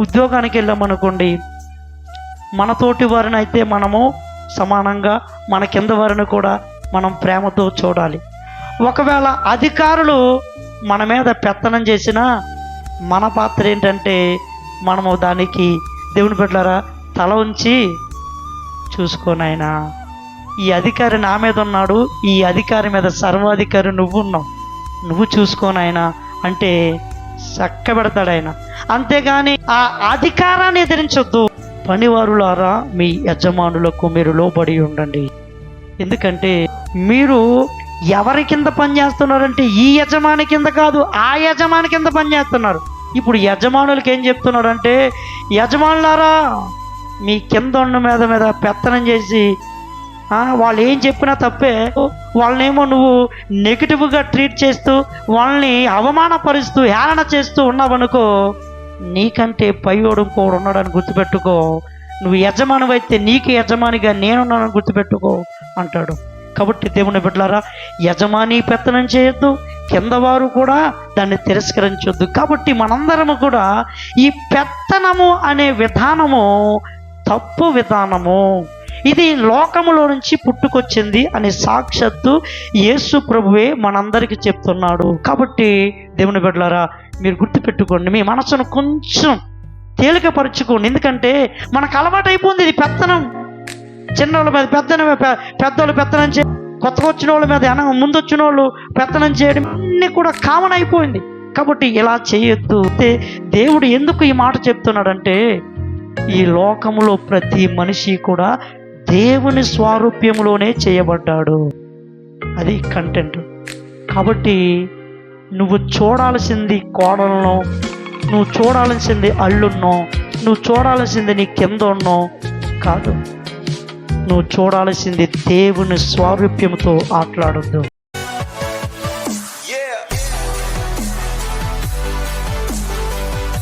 ఉద్యోగానికి వెళ్ళామనుకోండి మనతోటి వారిని అయితే మనము సమానంగా మన కింద వారిని కూడా మనం ప్రేమతో చూడాలి. ఒకవేళ అధికారులు మన మీద పెత్తనం చేసినా మన పాత్ర ఏంటంటే మనము దానికి దేవుని పెట్టారా తల ఉంచి చూసుకోనైనా ఈ అధికారి నా మీద ఉన్నాడు ఈ అధికారి మీద సర్వాధికారి నువ్వు ఉన్నావు. నువ్వు చూసుకోనైనా అంటే చక్క పెడతాడు ఆయన. అంతేగాని ఆ అధికారాన్ని ఎదిరించొద్దు. పనివారులారా మీ యజమానులకు మీరు లోబడి ఉండండి. ఎందుకంటే మీరు ఎవరి కింద పనిచేస్తున్నారంటే ఈ యజమాని కింద కాదు ఆ యజమాని కింద పనిచేస్తున్నారు ఇప్పుడు యజమానులకి ఏం చెప్తున్నారంటే యజమానులారా మీ కింద ఉన్న మీద మీద పెత్తనం చేసి వాళ్ళు ఏం చెప్పినా తప్పే. వాళ్ళనేమో నువ్వు నెగిటివ్గా ట్రీట్ చేస్తూ వాళ్ళని అవమానపరుస్తూ హేళన చేస్తూ ఉన్నావనుకో నీకంటే పైయోడు ఇంకోడు ఉన్నాడని గుర్తుపెట్టుకో. నువ్వు యజమాని అయితే నీకు యజమానిగా నేనున్నానని గుర్తుపెట్టుకో అంటాడు. కాబట్టి దేవుని బిడ్డలారా యజమాని పెత్తనం చేయొద్దు కింద వారు కూడా దాన్ని తిరస్కరించొద్దు. కాబట్టి మనందరము కూడా ఈ పెత్తనము అనే విధానము తప్పు విధానము. ఇది లోకములో నుంచి పుట్టుకొచ్చింది అనే సాక్షాత్తు యేసు ప్రభువే మనందరికీ చెప్తున్నాడు. కాబట్టి దేవుని బిడ్డలారా మీరు గుర్తుపెట్టుకోండి మీ మనసును కొంచెం తేలికపరుచుకోండి. ఎందుకంటే మనకు అలవాటు అయిపోయింది ఇది పెత్తనం. చిన్నోళ్ళ మీద పెద్దన పెద్దోళ్ళు పెత్తనం చే కొత్తగా వచ్చిన వాళ్ళ మీద వెనక ముందు వచ్చిన వాళ్ళు పెత్తనం చేయడం అన్నీ కూడా కామన్ అయిపోయింది. కాబట్టి ఇలా చేయొద్దు. అయితే దేవుడు ఎందుకు ఈ మాట చెప్తున్నాడంటే ఈ లోకములో ప్రతి మనిషి కూడా దేవుని స్వారూప్యంలోనే చేయబడ్డాడు. అది కంటెంట్ కాబట్టి నువ్వు చూడాల్సింది కోడలను నువ్వు చూడాల్సింది అల్లున్నో నువ్వు చూడాల్సింది నీ కింద ఉన్నో కాదు. నువ్వు చూడాల్సింది దేవుని స్వారూప్యంతో ఆటలాడొద్దు.